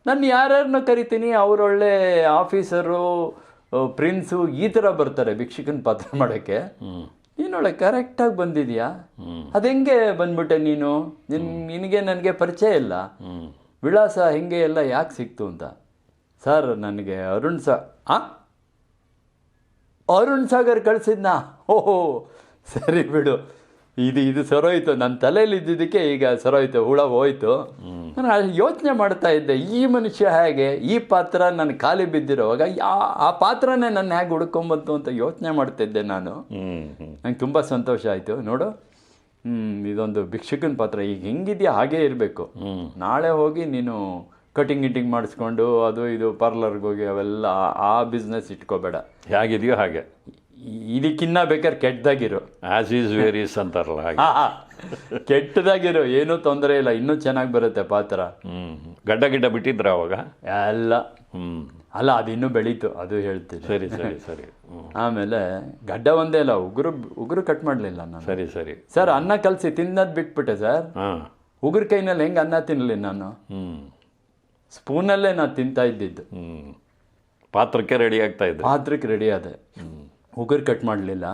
D: ನಾನು ಯಾರ್ಯಾರನ್ನ ಕರಿತೀನಿ, ಅವರೊಳ್ಳೆ ಆಫೀಸರು ಪ್ರಿನ್ಸು, ಈ ಥರ ಬರ್ತಾರೆ ಭಿಕ್ಷುಕನ ಪಾತ್ರ ಮಾಡೋಕ್ಕೆ. ನೀನೊಳ್ಳೆ ಕರೆಕ್ಟಾಗಿ ಬಂದಿದ್ಯಾ?
C: ಅದು
D: ಹೆಂಗೆ ಬಂದ್ಬಿಟ್ಟೆ ನೀನು? ನಿನ್, ನಿನಗೆ ನನಗೆ ಪರಿಚಯ ಇಲ್ಲ? ವಿಳಾಸ ಹೆಂಗೆ ಎಲ್ಲ ಯಾಕೆ ಸಿಕ್ತು ಅಂತ? ಸರ್ ನನಗೆ ಅರುಣ್ ಸಾ ಆ? ಅರುಣ್ ಸಾಗರ್ ಕಳಿಸಿದ್ನಾ? ಓಹೋ ಸರಿ ಬಿಡು. ಇದು ಇದು ಸರೋಯ್ತು. ನನ್ನ ತಲೆಯಲ್ಲಿ ಇದ್ದಿದ್ದಕ್ಕೆ ಈಗ ಸರೋಯ್ತು ಹುಳ ಹೋಯ್ತು. ನಾನು ಯೋಚನೆ ಮಾಡ್ತಾ ಇದ್ದೆ ಈ ಮನುಷ್ಯ ಹೇಗೆ ಈ ಪಾತ್ರ ನನ್ನ ಖಾಲಿ ಬಿದ್ದಿರೋವಾಗ ಯಾ ಆ ಪಾತ್ರನೇ ನನ್ನ ಹೇಗೆ ಹುಡ್ಕೊಂಬಂತು ಅಂತ ಯೋಚನೆ ಮಾಡ್ತಿದ್ದೆ ನಾನು. ನಂಗೆ ತುಂಬ ಸಂತೋಷ ಆಯಿತು. ನೋಡು. ಇದೊಂದು ಭಿಕ್ಷಕನ ಪಾತ್ರ. ಈಗ ಹೆಂಗಿದ್ಯಾ ಹಾಗೇ ಇರಬೇಕು.
C: ಹ್ಮ್.
D: ನಾಳೆ ಹೋಗಿ ನೀನು ಕಟಿಂಗ್ ಗಿಟಿಂಗ್ ಮಾಡಿಸ್ಕೊಂಡು ಅದು ಇದು ಪಾರ್ಲರ್ಗೆ ಹೋಗಿ ಅವೆಲ್ಲ ಆ- ಬಿಸ್ನೆಸ್ ಇಟ್ಕೋಬೇಡ.
C: ಹೇಗಿದೆಯೋ ಹಾಗೆ.
D: ಇದಕ್ಕಿನ್ನ ಬೇಕಾದ್ರೆ ಕೆಟ್ಟದಾಗಿರು
C: ಆಸ್ ಈಸ್ ವೇರೀಸ್ ಅಂತಾರಲ್ಲ
D: ಹಾ. ಕೆಟ್ಟದಾಗಿರು ಏನೂ ತೊಂದರೆ ಇಲ್ಲ ಇನ್ನೂ ಚೆನ್ನಾಗಿ ಬರುತ್ತೆ ಪಾತ್ರ
C: ಹ್ಞೂ ಗಡ್ಡ ಗಿಡ್ಡ ಬಿಟ್ಟಿದ್ರ ಅವಾಗ
D: ಎಲ್ಲ
C: ಹ್ಞೂ
D: ಅಲ್ಲ ಅದು ಇನ್ನೂ ಬೆಳೀತು ಅದು ಹೇಳ್ತೀನಿ
C: ಸರಿ ಸರಿ ಸರಿ
D: ಆಮೇಲೆ ಗಡ್ಡ ಒಂದೇ ಇಲ್ಲ ಉಗುರು ಉಗುರು ಕಟ್ ಮಾಡಲಿಲ್ಲ ನಾನು
C: ಸರಿ ಸರಿ
D: ಸರ್ ಅನ್ನ ಕಲಸಿ ತಿನ್ನೋದು ಬಿಟ್ಬಿಟ್ಟೆ ಸರ್
C: ಹಾಂ
D: ಉಗುರು ಕೈನಲ್ಲಿ ಹೆಂಗೆ ಅನ್ನ ತಿನ್ನಲಿ ನಾನು
C: ಹ್ಞೂ
D: ಸ್ಪೂನಲ್ಲೇ ನಾನು ತಿಂತಾ ಇದ್ದಿದ್ದು
C: ಹ್ಮ್ ಪಾತ್ರಕ್ಕೆ ರೆಡಿ ಆಗ್ತಾ ಇದ್ದೆ
D: ಪಾತ್ರಕ್ಕೆ ರೆಡಿ ಆದೆ ಉಗುರು ಕಟ್ ಮಾಡಲಿಲ್ಲ.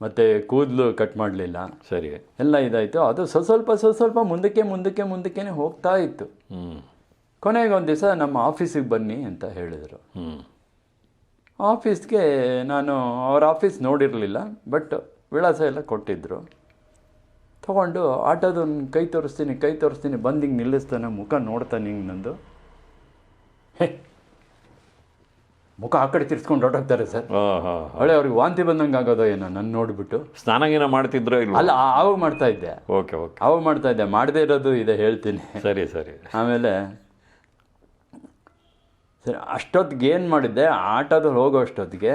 D: ಮತ್ತು ಕೂದಲು ಕಟ್ ಮಾಡಲಿಲ್ಲ.
C: ಸರಿ.
D: ಎಲ್ಲ ಇದಾಯಿತು. ಅದು ಸ್ವಲ್ಪ ಸ್ವಲ್ಪ ಸ್ವಲ್ಪ ಸ್ವಲ್ಪ ಮುಂದಕ್ಕೆ ಮುಂದಕ್ಕೆ ಮುಂದಕ್ಕೆ ಹೋಗ್ತಾ ಇತ್ತು. ಕೊನೆಗೆ ಒಂದು ದಿವಸ ನಮ್ಮ ಆಫೀಸಿಗೆ ಬನ್ನಿ ಅಂತ ಹೇಳಿದರು. ಆಫೀಸ್ಗೆ ನಾನು ಅವ್ರ ಆಫೀಸ್ ನೋಡಿರಲಿಲ್ಲ ಬಟ್ ವಿಳಾಸ ಎಲ್ಲ ಕೊಟ್ಟಿದ್ದರು ತೊಗೊಂಡು ಆಟೋದೊಂದು ಕೈ ತೋರಿಸ್ತೀನಿ ಕೈ ತೋರಿಸ್ತೀನಿ ಬಂದು ಹಿಂಗೆ ನಿಲ್ಲಿಸ್ತಾನೆ ಮುಖ ನೋಡ್ತಾನೆ ಹಿಂಗೆ ನಂದು. ಮುಖ ಆ ಕಡೆ ತಿರ್ಸ್ಕೊಂಡು ಹೊರಟೋಗ್ತಾರೆ ಸರ್.
C: ಹಾ ಹಾ
D: ಹೊಳೆ ಅವ್ರಿಗೆ ವಾಂತಿ ಬಂದಂಗೆ ಆಗೋದೋ ಏನೋ ನನ್ನ ನೋಡಿಬಿಟ್ಟು.
C: ಸ್ನಾನ ಗೀನ ಮಾಡ್ತಿದ್ರೋ
D: ಅಲ್ಲ ಅವಾಗ ಆವಾಗ ಮಾಡ್ತಾ ಇದ್ದೆ.
C: Okay okay.
D: ಆವಾಗ ಮಾಡ್ತಾ ಇದ್ದೆ. ಮಾಡದೇ ಇರೋದು ಇದೆ ಹೇಳ್ತೀನಿ.
C: ಸರಿ ಸರಿ.
D: ಆಮೇಲೆ ಸರಿ ಅಷ್ಟೊತ್ತಿಗೆ ಏನು ಮಾಡಿದ್ದೆ? ಆಟೋದಲ್ಲಿ ಹೋಗೋ ಅಷ್ಟೊತ್ತಿಗೆ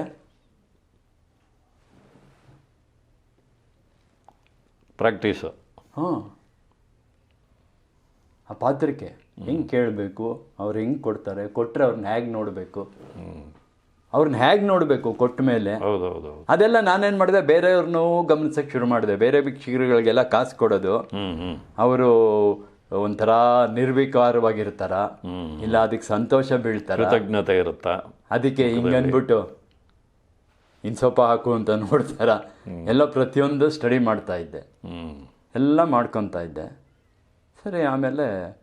C: ಪ್ರಾಕ್ಟೀಸು.
D: ಹಾಂ ಆ ಪಾತ್ರಕ್ಕೆ. ಹೆಂಗೆ ಕೇಳಬೇಕು? ಅವ್ರು ಹೆಂಗೆ ಕೊಡ್ತಾರೆ? ಕೊಟ್ಟರೆ ಅವ್ರನ್ನ ಹೇಗೆ ನೋಡಬೇಕು? ಅವ್ರನ್ನ ಹೇಗೆ ನೋಡಬೇಕು ಕೊಟ್ಟ ಮೇಲೆ?
C: ಹೌದು ಹೌದು ಹೌದು
D: ಅದೆಲ್ಲ ನಾನೇನು ಮಾಡಿದೆ? ಬೇರೆಯವ್ರನ್ನೂ ಗಮನಿಸೋಕೆ ಶುರು ಮಾಡಿದೆ. ಬೇರೆ ಭಿಕ್ಷುಕರುಗಳಿಗೆಲ್ಲ ಕಾಸು ಕೊಡೋದು. ಅವರು ಒಂಥರ ನಿರ್ವಿಕಾರವಾಗಿರ್ತಾರ. ಇಲ್ಲ ಅದಕ್ಕೆ ಸಂತೋಷ ಬೀಳ್ತಾರ.
C: ಕೃತಜ್ಞತೆ ಇರುತ್ತಾ?
D: ಅದಕ್ಕೆ ಹಿಂಗೆ ಅಂದ್ಬಿಟ್ಟು ಇನ್ನು ಸ್ವಲ್ಪ ಹಾಕು ಅಂತ ನೋಡ್ತಾರ. ಎಲ್ಲ ಪ್ರತಿಯೊಂದು ಸ್ಟಡಿ ಮಾಡ್ತಾ ಇದ್ದೆ.
C: ಹ್ಮ್.
D: ಎಲ್ಲ ಮಾಡ್ಕೊತಾ ಇದ್ದೆ. ಸರಿ ಆಮೇಲೆ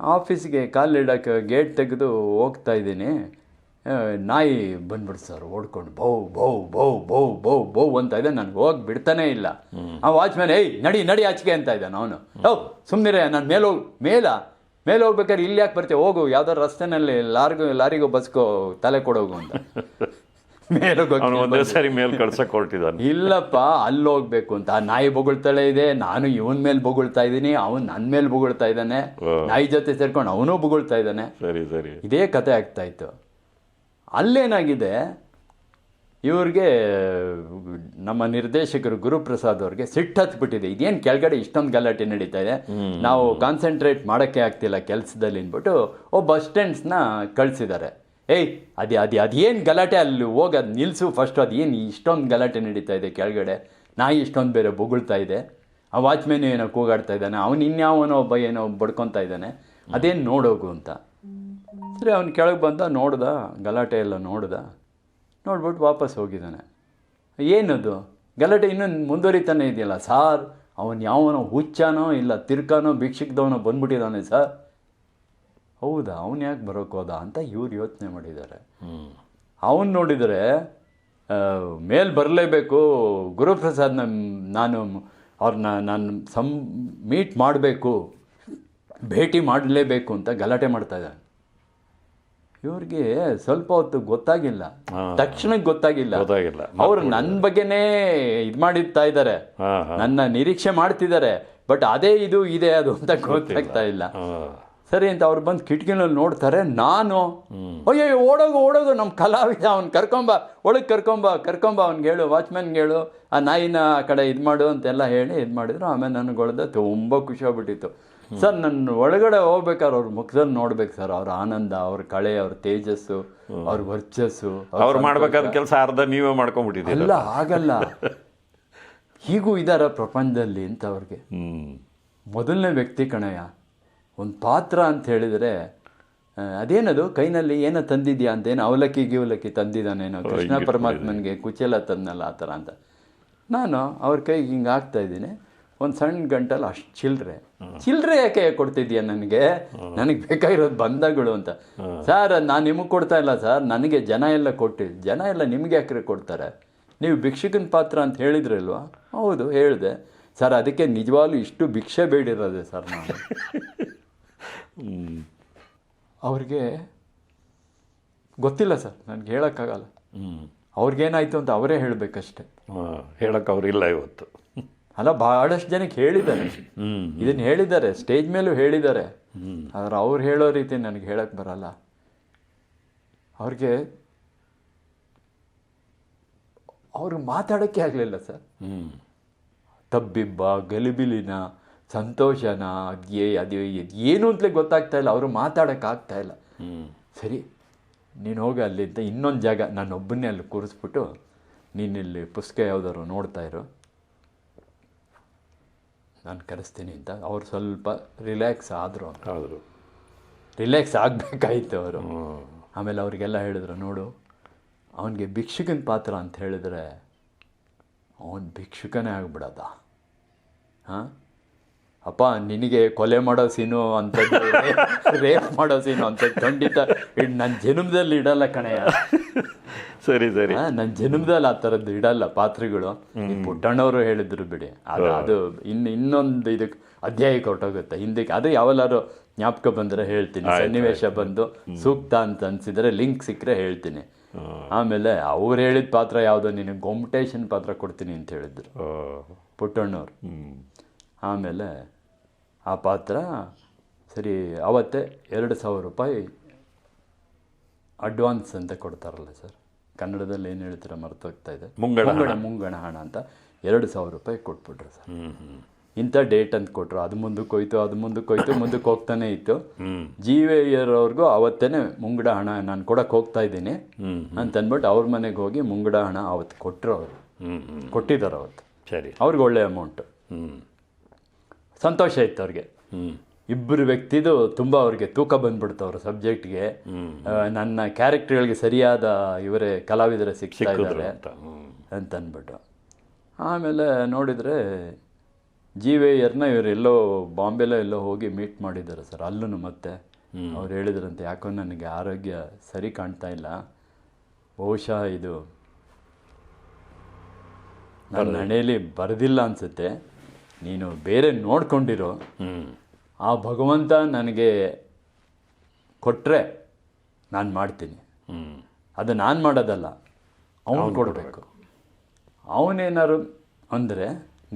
D: ಆಫೀಸ್ಗೆ ಕಾಲಿಡೋಕ್ಕೆ ಗೇಟ್ ತೆಗೆದು ಹೋಗ್ತಾ ಇದ್ದೀನಿ. ನಾಯಿ ಬಂದ್ಬಿಡ್ತು ಸರ್ ಓಡ್ಕೊಂಡು ಬೌ ಬೌ ಬೌ ಬೌ ಬೌ ಬೌ ಅಂತ ಇದೆ ನನಗೆ ಹೋಗಿ ಬಿಡ್ತಾನೆ ಇಲ್ಲ. ಆ ವಾಚ್ಮ್ಯಾನ್ ಏಯ್ ನಡಿ ನಡಿ ಆಚೆಗೆ ಅಂತ ಇದ್ದಾನೆ ಅವನು. ಓ ಸುಮ್ಮನಿರೆ ನಾನು ಮೇಲೆ ಹೋಗಿ ಮೇಲ? ಮೇಲೆ ಹೋಗ್ಬೇಕಾದ್ರೆ ಇಲ್ಲಿ ಯಾಕೆ ಬರ್ತೀವಿ ಹೋಗು ಯಾವ್ದಾರು ರಸ್ತೆನಲ್ಲಿ ಲಾರಿಗೂ ಲಾರಿಗೂ ಬಸ್ಗೋ ತಲೆ ಕೊಡೋಗು ಅಂತ. [laughs]
C: ಅವನು ಒಂದೇ ಸಾರಿ ಮೇಲ್ ಕಳ್ಸಕ್ ಹೊರಟಿದ್ದಾನೆ
D: ಇಲ್ಲಪ್ಪ ಅಲ್ಲಿ ಹೋಗ್ಬೇಕು ಅಂತ. ಆ ನಾಯಿ ಬೊಗಳ್ತಾಳೆ ಇದೆ ನಾನು ಇವನ್ ಮೇಲೆ ಬೊಗಳ್ತಾ ಇದ್ದೀನಿ ಅವನ್ ನನ್ನ ಮೇಲೆ ಬೊಗಳ್ತಾ ಇದ್ದಾನೆ. ನಾಯಿ ಜೊತೆ ಸೇರ್ಕೊಂಡು ಅವನು ಬೊಗಳ್ತಾ ಇದ್ದಾನೆ.
C: ಸರಿ ಸರಿ.
D: ಇದೇ ಕತೆ ಆಗ್ತಾ ಇತ್ತು. ಅಲ್ಲೇನಾಗಿದೆ? ಇವ್ರಿಗೆ ನಮ್ಮ ನಿರ್ದೇಶಕರು ಗುರುಪ್ರಸಾದ್ ಅವ್ರಿಗೆ ಸಿಟ್ಟು ಹತ್ಬಿಟ್ಟಿದೆ. ಇದೇನು ಕೆಳಗಡೆ ಇಷ್ಟೊಂದು ಗಲಾಟೆ ನಡೀತಾ ಇದೆ? ನಾವು ಕಾನ್ಸಂಟ್ರೇಟ್ ಮಾಡೋಕ್ಕೆ ಆಗ್ತಿಲ್ಲ ಕೆಲಸದಲ್ಲಿ ಅಂದ್ಬಿಟ್ಟು ಒಬ್ಬ ಅಸ್ಟೆಂಟ್ಸ್ನ ಕಳಿಸಿದ್ದಾರೆ. ಏಯ್, ಅದೇ ಅದೇ, ಅದೇನು ಗಲಾಟೆ ಅಲ್ಲಿ ಹೋಗಿ ಅದು ನಿಲ್ಲಿಸು ಫಸ್ಟ್ ಅದು ಇಷ್ಟೊಂದು ಗಲಾಟೆ ನಡೀತಾ ಇದೆ ಕೆಳಗಡೆ. ನಾಯಿ ಇಷ್ಟೊಂದು ಬೇರೆ ಬೊಗಳ್ತಾ ಇದೆ. ಆ ವಾಚ್ಮ್ಯಾನು ಏನೋ ಕೂಗಾಡ್ತಾ ಇದ್ದಾನೆ. ಅವನು ಇನ್ಯಾವನೋ ಒಬ್ಬ ಏನೋ ಬಡ್ಕೊತಾ ಇದ್ದಾನೆ. ಅದೇನು ನೋಡೋಗು ಅಂತ. ಸರಿ, ಅವನು ಕೆಳಗೆ ಬಂದ, ನೋಡ್ದ, ಗಲಾಟೆ ಎಲ್ಲ ನೋಡ್ದ. ನೋಡ್ಬಿಟ್ಟು ವಾಪಸ್ ಹೋಗಿದ್ದಾನೆ. ಏನದು? ಗಲಾಟೆ ಇನ್ನೂ ಮುಂದುವರಿತಾನೆ ಇದೆಯಲ್ಲ, ಸಾರ್? ಅವನು ಯಾವನೋ ಹುಚ್ಚಾನೋ ಇಲ್ಲ, ತಿರ್ಕಾನೋ, ಭಿಕ್ಷಿಕ್ದವನೋ ಬಂದ್ಬಿಟ್ಟಿದ್ದಾನೆ, ಸರ್? ಹೌದಾ ಅವನು ಯಾಕೆ ಬರೋಕೆ ಹೋದ ಅಂತ ಇವ್ರು ಯೋಚನೆ ಮಾಡಿದ್ದಾರೆ. ಅವನು ನೋಡಿದರೆ ಮೇಲ್ ಬರಲೇಬೇಕು ಗುರುಪ್ರಸಾದ್ನ ನಾನು ಅವ್ರನ್ನ ನಾನು ಸಂ ಮೀಟ್ ಮಾಡಬೇಕು ಭೇಟಿ ಮಾಡಲೇಬೇಕು ಅಂತ ಗಲಾಟೆ ಮಾಡ್ತಾ ಇದ್ದಾನೆ. ಇವ್ರಿಗೆ ಸ್ವಲ್ಪ ಹೊತ್ತು ಗೊತ್ತಾಗಿಲ್ಲ. ತಕ್ಷಣಕ್ಕೆ ಗೊತ್ತಾಗಿಲ್ಲ.
C: ಗೊತ್ತಾಗಿಲ್ಲ.
D: ಅವ್ರು ನನ್ನ ಬಗ್ಗೆನೇ ಇದು ಮಾಡಿರ್ತಾ ಇದ್ದಾರೆ. ನನ್ನ ನಿರೀಕ್ಷೆ ಮಾಡ್ತಿದ್ದಾರೆ. ಬಟ್ ಅದೇ ಇದು ಇದೆ ಅದು ಅಂತ ಗೊತ್ತಾಗ್ತಾ ಇಲ್ಲ. ಸರಿ ಅಂತ ಅವ್ರು ಬಂದು ಕಿಟಕಿನಲ್ಲಿ ನೋಡ್ತಾರೆ ನಾನು ಅಯ್ಯೋ ಓಡೋಗು ಓಡೋಗು ನಮ್ಮ ಕಲಾವಿದ ಅವ್ನು ಕರ್ಕೊಂಬ ಒಳಗೆ ಕರ್ಕೊಂಬ ಕರ್ಕೊಂಬ ಅವ್ನಿಗೆ ಹೇಳು ವಾಚ್ಮ್ಯಾನ್ಗೆ ಹೇಳು ಆ ನಾಯಿನ ಆ ಕಡೆ ಇದು ಮಾಡು ಅಂತೆಲ್ಲ ಹೇಳಿ ಇದು ಮಾಡಿದ್ರು. ಆಮೇಲೆ ನನಗೆ ಹೊಡೆದ ತುಂಬ ಖುಷಿ ಆಗ್ಬಿಟ್ಟಿತ್ತು. ಸರ್ ನನ್ನ ಒಳಗಡೆ ಹೋಗ್ಬೇಕಾದ್ರೆ ಅವ್ರ ಮುಖದಲ್ಲಿ ನೋಡ್ಬೇಕು ಸರ್ ಅವ್ರ ಆನಂದ ಅವ್ರ ಕಳೆ ಅವ್ರ ತೇಜಸ್ಸು ಅವ್ರ ವರ್ಚಸ್ಸು ಅವ್ರ
C: ಮಾಡ್ಬೇಕಾದ ಕೆಲಸ ಅರ್ಧ ನೀವೇ ಮಾಡ್ಕೊಂಡ್ಬಿಟ್ಟಿದ್ದೀವಿ
D: ಅಲ್ಲ ಆಗಲ್ಲ. ಹೀಗೂ ಇದಾರ ಪ್ರಪಂಚದಲ್ಲಿ ಅಂತ ಅವ್ರಿಗೆ ಮೊದಲನೇ ವ್ಯಕ್ತಿ ಕಣಯ್ಯ ಒಂದು ಪಾತ್ರ ಅಂತ ಹೇಳಿದರೆ ಅದೇನದು? ಕೈನಲ್ಲಿ ಏನೋ ತಂದಿದ್ಯಾ ಅಂತ? ಏನು ಅವಲಕ್ಕಿ ಗಿವಲಕ್ಕಿ ತಂದಿದ್ದಾನೇನೋ ಕೃಷ್ಣ ಪರಮಾತ್ಮನಿಗೆ ಕುಚೇಲ ತಂದನಲ್ಲ ಆ ಥರ ಅಂತ. ನಾನು ಅವ್ರ ಕೈಗೆ ಹಿಂಗೆ ಆಗ್ತಾ ಇದ್ದೀನಿ. ಒಂದು ಸಣ್ಣ ಗಂಟಲ್ಲಿ ಅಷ್ಟು ಚಿಲ್ಲರೆ ಚಿಲ್ಲರೆ ಯಾಕೆ ಕೊಡ್ತಿದ್ಯಾ ನನಗೆ? ನನಗೆ ಬೇಕಾಗಿರೋದು ಬಂಧಗಳು ಅಂತ. ಸರ್ ನಾನು ನಿಮಗೆ ಕೊಡ್ತಾ ಇಲ್ಲ ಸರ್. ನನಗೆ ಜನ ಎಲ್ಲ ಕೊಟ್ಟಿ ಜನ ಎಲ್ಲ ನಿಮಗೆ ಯಾಕ್ರೆ ಕೊಡ್ತಾರೆ? ನೀವು ಭಿಕ್ಷಕನ ಪಾತ್ರ ಅಂತ ಹೇಳಿದ್ರಲ್ವಾ ಹೌದು ಹೇಳಿದೆ. ಸರ್ ಅದಕ್ಕೆ ನಿಜವಾಗ್ಲೂ ಇಷ್ಟು ಭಿಕ್ಷೆ ಬೇಡಿರೋದೆ ಸರ್ ನಾನು. [laughs] ಅವ್ರಿಗೆ ಗೊತ್ತಿಲ್ಲ ಸರ್ ನನಗೆ ಹೇಳೋಕ್ಕಾಗಲ್ಲ. ಅವ್ರಿಗೇನಾಯಿತು ಅಂತ ಅವರೇ ಹೇಳಬೇಕಷ್ಟೆ.
C: ಹೇಳಕ್ಕೆ ಅವರಿಲ್ಲ ಇವತ್ತು.
D: ಅಲ್ಲ ಭಾಳಷ್ಟು ಜನಕ್ಕೆ ಹೇಳಿದ್ದಾರೆ.
C: ಹ್ಞೂ
D: ಇದನ್ನ ಹೇಳಿದ್ದಾರೆ ಸ್ಟೇಜ್ ಮೇಲೂ ಹೇಳಿದ್ದಾರೆ. ಆದರೆ ಅವ್ರು ಹೇಳೋ ರೀತಿ ನನಗೆ ಹೇಳಕ್ಕೆ ಬರಲ್ಲ. ಅವ್ರಿಗೆ ಅವ್ರಿಗೆ ಮಾತಾಡೋಕ್ಕೆ ಆಗಲಿಲ್ಲ ಸರ್. ತಬ್ಬಿಬ್ಬ ಗಲಿಬಿಲಿನ ಸಂತೋಷನ ಏ ಅದು ಏನು ಅಂತಲೇ ಗೊತ್ತಾಗ್ತಾ ಇಲ್ಲ. ಅವರು ಮಾತಾಡೋಕ್ಕಾಗ್ತಾ ಇಲ್ಲ. ಸರಿ ನೀನು ಹೋಗಿ ಅಲ್ಲಿಂದ. ಇನ್ನೊಂದು ಜಾಗ ನಾನು ಒಬ್ಬನೇ ಅಲ್ಲಿ ಕೂರಿಸ್ಬಿಟ್ಟು ನೀನಿಲ್ಲಿ ಇಲ್ಲಿ ಪುಸ್ತಕ ಯಾವ್ದಾದ್ರು ನೋಡ್ತಾ ಇರು. ನಾನು ಕರೆಸ್ತೀನಿ ಅಂತ. ಅವ್ರು ಸ್ವಲ್ಪ ರಿಲ್ಯಾಕ್ಸ್ ಆದರು
C: ಹೌದು
D: ರಿಲ್ಯಾಕ್ಸ್ ಆಗಬೇಕಾಯಿತು ಅವರು. ಆಮೇಲೆ ಅವರಿಗೆಲ್ಲ ಹೇಳಿದ್ರು ನೋಡು ಅವನಿಗೆ ಭಿಕ್ಷುಕನ ಪಾತ್ರ ಅಂತ ಹೇಳಿದ್ರೆ ಅವನು ಭಿಕ್ಷುಕನೇ ಆಗ್ಬಿಡೋದ. ಹಾಂ? ಅಪ್ಪ ನಿನಗೆ ಕೊಲೆ ಮಾಡೋ ಸೀನು ಅಂತ ರೇಪ್ ಮಾಡೋ ಸೀನು ಅಂತ ಖಂಡಿತ. ನನ್ನ ಜನ್ಮದಲ್ಲಿ ಇಡಲ್ಲ ಕಣಯ್ಯ
C: ಸರಿ ಸರಿ.
D: ನನ್ನ ಜನ್ಮದಲ್ಲಿ ಆ ಥರದ್ದು ಇಡಲ್ಲ ಪಾತ್ರಗಳು. ಪುಟ್ಟಣ್ಣವರು ಹೇಳಿದ್ರು ಬಿಡಿ. ಅದು ಅದು ಇನ್ನು ಇನ್ನೊಂದು ಇದಕ್ಕೆ ಅಧ್ಯಾಯಕ್ಕೆ ಹೊರಟೋಗುತ್ತೆ ಹಿಂದಕ್ಕೆ ಅದು ಯಾವಲ್ಲಾರು ಜ್ಞಾಪಕ ಬಂದರೆ ಹೇಳ್ತೀನಿ. ಸನ್ನಿವೇಶ ಬಂದು ಸೂಕ್ತ ಅಂತ ಅನ್ಸಿದ್ರೆ ಲಿಂಕ್ ಸಿಕ್ಕರೆ ಹೇಳ್ತೀನಿ. ಆಮೇಲೆ ಅವ್ರು ಹೇಳಿದ ಪಾತ್ರ ಯಾವುದೋ ನಿನಗೆ ಗೊಮ್ಟೇಶನ್ ಪಾತ್ರ ಕೊಡ್ತೀನಿ ಅಂತ ಹೇಳಿದ್ರು. ಪುಟ್ಟಣ್ಣವ್ರು. ಆಮೇಲೆ ಆ ಪಾತ್ರ ಸರಿ ಅವತ್ತೇ ಎರಡು ಸಾವಿರ ರೂಪಾಯಿ ಅಡ್ವಾನ್ಸ್ ಅಂತ ಕೊಡ್ತಾರಲ್ಲ ಸರ್ ಕನ್ನಡದಲ್ಲಿ ಏನು ಹೇಳ್ತೀರ ಮರ್ತೋಗ್ತಾ ಇದೆ.
C: ಮುಂಗಡ
D: ಮುಂಗಡ ಹಣ. ಅಂತ ಎರಡು ಸಾವಿರ ರೂಪಾಯಿ ಕೊಟ್ಬಿಟ್ರು ಸರ್ ಇಂಥ ಡೇಟ್ ಅಂತ ಕೊಟ್ಟರು ಅದು ಮುಂದಕ್ಕೆ ಹೋಯ್ತು ಅದು ಮುಂದಕ್ಕೆ ಹೋಯ್ತು ಮುಂದಕ್ಕೆ ಹೋಗ್ತಾನೆ ಇತ್ತು. ಜಿ ಇಯರ್ ಅವ್ರಿಗೂ ಅವತ್ತೇನೆ ಮುಂಗಡ ಹಣ ನಾನು ಕೊಡಕ್ಕೆ ಹೋಗ್ತಾ ಇದ್ದೀನಿ ಅಂತ ಅಂದ್ಬಿಟ್ಟು ಅವ್ರ ಮನೆಗೆ ಹೋಗಿ ಮುಂಗಡ ಹಣ ಅವತ್ತು ಕೊಟ್ಟರು ಅವರು. ಕೊಟ್ಟಿದ್ದಾರೆ ಅವತ್ತು.
C: ಸರಿ.
D: ಅವ್ರಿಗೆ ಒಳ್ಳೆ ಅಮೌಂಟು ಸಂತೋಷ ಇತ್ತು ಅವ್ರಿಗೆ. ಇಬ್ಬರು ವ್ಯಕ್ತಿದು ತುಂಬ ಅವ್ರಿಗೆ ತೂಕ ಬಂದ್ಬಿಡ್ತು ಅವ್ರ ಸಬ್ಜೆಕ್ಟ್ಗೆ
C: ಹ್ಮ್.
D: ನನ್ನ ಕ್ಯಾರೆಕ್ಟರ್ಗಳಿಗೆ ಸರಿಯಾದ ಇವರೇ ಕಲಾವಿದರ ಸಿಗ್ತಾ ಇದ್ದಾರೆ
C: ಅಂತ.
D: ಅಂದ್ಬಿಟ್ಟು ಆಮೇಲೆ ನೋಡಿದರೆ ಜಿ ವೇಯರ್ನ ಎಲ್ಲೋ ಬಾಂಬೆಲೋ ಎಲ್ಲೋ ಹೋಗಿ ಮೀಟ್ ಮಾಡಿದ್ದಾರೆ ಸರ್ ಅಲ್ಲೂ ಮತ್ತೆ. ಅವ್ರು ಹೇಳಿದ್ರಂತೆ ಯಾಕೋ ನನಗೆ ಆರೋಗ್ಯ ಸರಿ ಕಾಣ್ತಾ ಇಲ್ಲ. ಬಹುಶಃ ಇದು ನನ್ನ ಹಣೆಯಲ್ಲಿ ಬರೆದಿಲ್ಲ ಅನಿಸುತ್ತೆ. ನೀನು ಬೇರೆ ನೋಡ್ಕೊಂಡಿರೋ ಆ ಭಗವಂತ ನನಗೆ ಕೊಟ್ಟರೆ ನಾನು ಮಾಡ್ತೀನಿ. ಅದು ನಾನು ಮಾಡೋದಲ್ಲ ಅವನು ಕೊಡಬೇಕು. ಅವನೇನಾರು ಅಂದರೆ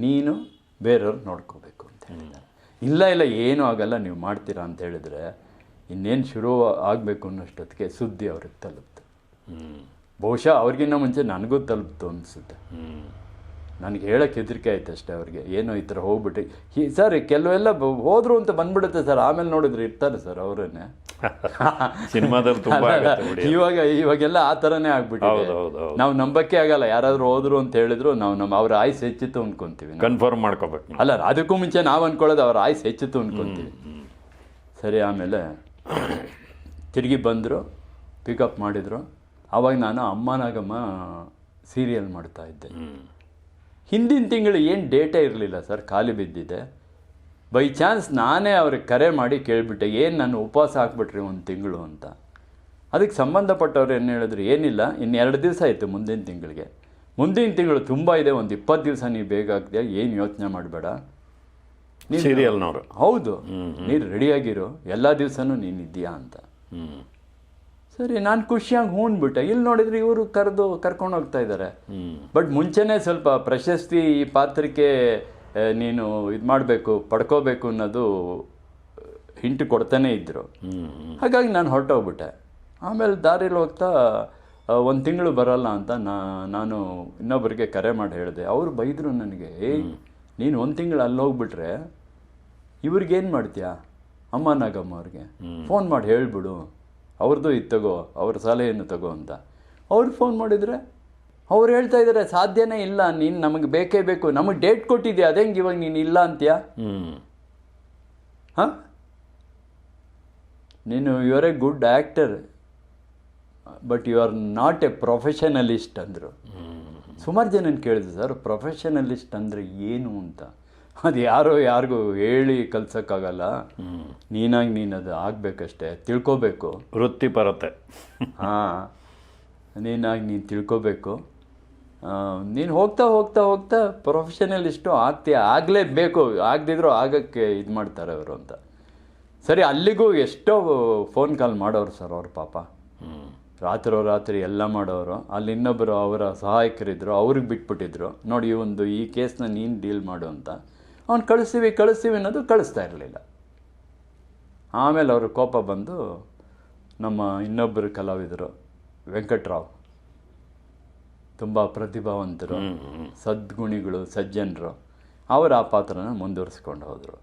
D: ನೀನು ಬೇರೆಯವ್ರು ನೋಡ್ಕೋಬೇಕು ಅಂತ ಹೇಳಿದ್ದಾರೆ ಇಲ್ಲ ಇಲ್ಲ ಏನೂ ಆಗಲ್ಲ ನೀವು ಮಾಡ್ತೀರಾ ಅಂತ ಹೇಳಿದ್ರೆ ಇನ್ನೇನು ಶುರು ಆಗಬೇಕು ಅನ್ನೋಷ್ಟೊತ್ತಿಗೆ ಸುದ್ದಿ ಅವ್ರಿಗೆ ತಲುಪ್ತು. ಬಹುಶಃ ಅವ್ರಿಗಿನ್ನ ಮುಂಚೆ ನನಗೂ ತಲುಪ್ತು ಅನಿಸುತ್ತೆ. ನನಗೆ ಹೇಳಕ್ಕೆ ಹೆದರಿಕೆ ಆಯ್ತು ಅಷ್ಟೇ ಅವ್ರಿಗೆ. ಏನೋ ಈ ಥರ ಹೋಗ್ಬಿಟ್ಟು ಹಿ ಸರ್ ಕೆಲವೆಲ್ಲ ಹೋದರು ಅಂತ ಬಂದ್ಬಿಡುತ್ತೆ ಸರ್. ಆಮೇಲೆ ನೋಡಿದ್ರೆ ಇರ್ತಾರೆ ಸರ್ ಅವರನ್ನೇ. [laughs]
C: ಸಿನಿಮಾದಲ್ಲಿ ತುಂಬಾ
D: ಇವಾಗ ಇವಾಗೆಲ್ಲ ಆ ಥರನೇ
C: ಹೌದು.
D: ನಾವು ನಂಬಕ್ಕೆ ಆಗಲ್ಲ. ಯಾರಾದರೂ ಹೋದ್ರು ಅಂತ ಹೇಳಿದ್ರು ನಾವು ನಮ್ಮ ಅವ್ರ ಆಯ್ಸ್ ಹೆಚ್ಚಿತ್ತು ಅನ್ಕೊಂತೀವಿ
C: ಕನ್ಫರ್ಮ್ ಮಾಡ್ಕೋಬೇಕು.
D: ಅಲ್ಲ ಅದಕ್ಕೂ ಮುಂಚೆ ನಾವು ಅಂದ್ಕೊಳ್ಳೋದು ಅವ್ರ ಆಯ್ಸ್ ಹೆಚ್ಚಿತ್ತು ಅನ್ಕೊಂತೀವಿ. ಸರಿ ಆಮೇಲೆ ತಿರುಗಿ ಬಂದರು ಪಿಕಪ್ ಮಾಡಿದರು. ಆವಾಗ ನಾನು ಅಮ್ಮನಾಗಮ್ಮ ಸೀರಿಯಲ್ ಮಾಡ್ತಾ ಇದ್ದೆ. ಹಿಂದಿನ ತಿಂಗಳು ಏನು ಡೇಟಾ ಇರಲಿಲ್ಲ ಸರ್ ಖಾಲಿ ಬಿದ್ದಿದೆ. ಬೈ ಚಾನ್ಸ್ ನಾನೇ ಅವ್ರಿಗೆ ಕರೆ ಮಾಡಿ ಕೇಳಿಬಿಟ್ಟೆ ಏನು ನಾನು ಉಪವಾಸ ಹಾಕ್ಬಿಟ್ರಿ ಒಂದು ತಿಂಗಳು ಅಂತ. ಅದಕ್ಕೆ ಸಂಬಂಧಪಟ್ಟವ್ರು ಏನು ಹೇಳಿದ್ರು ಏನಿಲ್ಲ ಇನ್ನು ಎರಡು ದಿವಸ ಆಯಿತು ಮುಂದಿನ ತಿಂಗಳಿಗೆ. ಮುಂದಿನ ತಿಂಗಳು ತುಂಬ ಇದೆ ಒಂದು ಇಪ್ಪತ್ತು ದಿವಸ ನೀವು ಬೇಗ ಆಗ್ತೀಯ ಏನು ಯೋಚನೆ ಮಾಡಬೇಡ.
C: ಸೀರಿಯಲ್ನವರು
D: ಹೌದು. ನೀನು ರೆಡಿಯಾಗಿರು ಎಲ್ಲ ದಿವಸನೂ ನೀನು ಇದೆಯಾ ಅಂತ.
C: ಹ್ಞೂ
D: ಸರಿ ನಾನು ಖುಷಿಯಾಗಿ ಹೂನ್ಬಿಟ್ಟೆ ಇಲ್ಲಿ ನೋಡಿದ್ರೆ ಇವರು ಕರೆದು ಕರ್ಕೊಂಡು ಹೋಗ್ತಾ ಇದ್ದಾರೆ ಬಟ್ ಮುಂಚೆನೇ ಸ್ವಲ್ಪ ಪ್ರಶಸ್ತಿ ಈ ಪಾತ್ರಕ್ಕೆ ನೀನು ಇದು ಮಾಡಬೇಕು ಪಡ್ಕೋಬೇಕು ಅನ್ನೋದು ಹಿಂಟು ಕೊಡ್ತಾನೆ ಇದ್ದರು ಹಾಗಾಗಿ ನಾನು ಹೊರಟೋಗ್ಬಿಟ್ಟೆ. ಆಮೇಲೆ ದಾರಿಲಿ ಹೋಗ್ತಾ ಒಂದು ತಿಂಗಳು ಬರಲ್ಲ ಅಂತ ನಾ ನಾನು ಇನ್ನೊಬ್ಬರಿಗೆ ಕರೆ ಮಾಡಿ ಹೇಳಿದೆ. ಅವರು ಬೈದರು ನನಗೆ ಏಯ್ ನೀನು ಒಂದು ತಿಂಗಳು ಅಲ್ಲಿ ಹೋಗ್ಬಿಟ್ರೆ ಇವ್ರಿಗೇನು ಮಾಡ್ತೀಯಾ? ಅಮ್ಮ ನಾಗಮ್ಮ ಅವ್ರಿಗೆ. ಫೋನ್ ಮಾಡಿ ಹೇಳ್ಬಿಡು. ಅವ್ರದ್ದು ಇದು ತಗೋ ಅವ್ರ ಸಲಹೆಯನ್ನು ತಗೋ ಅಂತ. ಅವ್ರು ಫೋನ್ ಮಾಡಿದರೆ ಅವ್ರು ಹೇಳ್ತಾ ಇದ್ದಾರೆ ಸಾಧ್ಯನೇ ಇಲ್ಲ ನೀನು ನಮಗೆ ಬೇಕೇ ಬೇಕು ನಮಗೆ ಡೇಟ್ ಕೊಟ್ಟಿದ್ಯಾ ಹಿಂಗೆ ಇವಾಗ ನೀನು ಇಲ್ಲ ಅಂತೀಯಾ? ಹಾಂ? ನೀನು you are a good actor but you are not a professionalist ಅಂದರು. ಸುಮಾರು ಜನ ಕೇಳಿದ್ರು ಸರ್ ಪ್ರೊಫೆಷನಲಿಸ್ಟ್ ಅಂದರೆ ಏನು ಅಂತ? ಅದು ಯಾರೋ ಯಾರಿಗೂ ಹೇಳಿ ಕಲ್ಸೋಕ್ಕಾಗಲ್ಲ. ನೀನಾಗಿ ನೀನು ಅದು ಆಗಬೇಕಷ್ಟೇ ತಿಳ್ಕೊಬೇಕು.
C: ವೃತ್ತಿಪರತೆ
D: ಹಾಂ ನೀನಾಗಿ ನೀನು ತಿಳ್ಕೊಬೇಕು. ನೀನು ಹೋಗ್ತಾ ಹೋಗ್ತಾ ಹೋಗ್ತಾ ಪ್ರೊಫೆಷನಲಿಸ್ಟು ಆಗ್ತೀಯ ಆಗಲೇಬೇಕು. ಆಗದಿದ್ರು ಆಗಕ್ಕೆ ಇದು ಮಾಡ್ತಾರೆ ಅವರು ಅಂತ. ಸರಿ ಅಲ್ಲಿಗೂ ಎಷ್ಟೋ ಫೋನ್ ಕಾಲ್ ಮಾಡೋರು ಸರ್ ಅವ್ರ ಪಾಪ. ರಾತ್ರಿ ರಾತ್ರಿ ಎಲ್ಲ ಮಾಡೋರು. ಅಲ್ಲಿ ಇನ್ನೊಬ್ಬರು ಅವರ ಸಹಾಯಕರಿದ್ದರು ಅವ್ರಿಗೆ ಬಿಟ್ಬಿಟ್ಟಿದ್ರು. ನೋಡಿ ಈ ಒಂದು ಈ ಕೇಸ್ನ ನೀನು ಡೀಲ್ ಮಾಡು ಅಂತ. ಅವ್ನು ಕಳಿಸ್ತೀವಿ ಕಳಿಸ್ತೀವಿ ಅನ್ನೋದು ಕಳಿಸ್ತಾ ಇರಲಿಲ್ಲ. ಆಮೇಲೆ ಅವರು ಕೋಪ ಬಂದು ನಮ್ಮ ಇನ್ನೊಬ್ಬರು ಕಲಾವಿದರು ವೆಂಕಟರಾವ್ ತುಂಬ ಪ್ರತಿಭಾವಂತರು ಸದ್ಗುಣಿಗಳು ಸಜ್ಜನರು ಅವರು ಆ ಪಾತ್ರನ ಮುಂದುವರಿಸ್ಕೊಂಡು ಹೋದರು.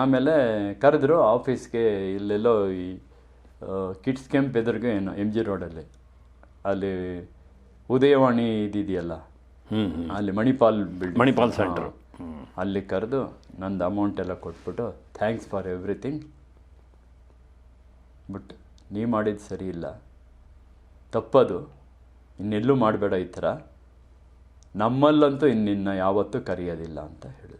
D: ಆಮೇಲೆ ಕರೆದ್ರು ಆಫೀಸ್ಗೆ ಇಲ್ಲೆಲ್ಲೋ ಈ ಕಿಡ್ಸ್ ಕ್ಯಾಂಪ್ ಎದುರಿಗೆ ಏನೋ ಎಂ ಜಿ ರೋಡಲ್ಲಿ. ಅಲ್ಲಿ ಉದಯವಾಣಿ ಇದಿದೆಯಲ್ಲ ಅಲ್ಲಿ ಮಣಿಪಾಲ್ ಬಿಲ್ಡಿಂಗ್
C: ಮಣಿಪಾಲ್ ಸೆಂಟ್ರು.
D: ಅಲ್ಲಿ ಕರೆದು ನಂದು ಅಮೌಂಟ್ ಎಲ್ಲ ಕೊಟ್ಬಿಟ್ಟು ಥ್ಯಾಂಕ್ಸ್ ಫಾರ್ ಎವ್ರಿಥಿಂಗ್ ಬಟ್ ನೀ ಮಾಡಿದ್ದು ಸರಿ ಇಲ್ಲ. ತಪ್ಪದು. ಇನ್ನೆಲ್ಲೂ ಮಾಡಬೇಡ ಈ ಥರ. ನಮ್ಮಲ್ಲಂತೂ ಇನ್ನಿನ್ನ ಯಾವತ್ತೂ ಕರೆಯೋದಿಲ್ಲ ಅಂತ ಹೇಳಿದರು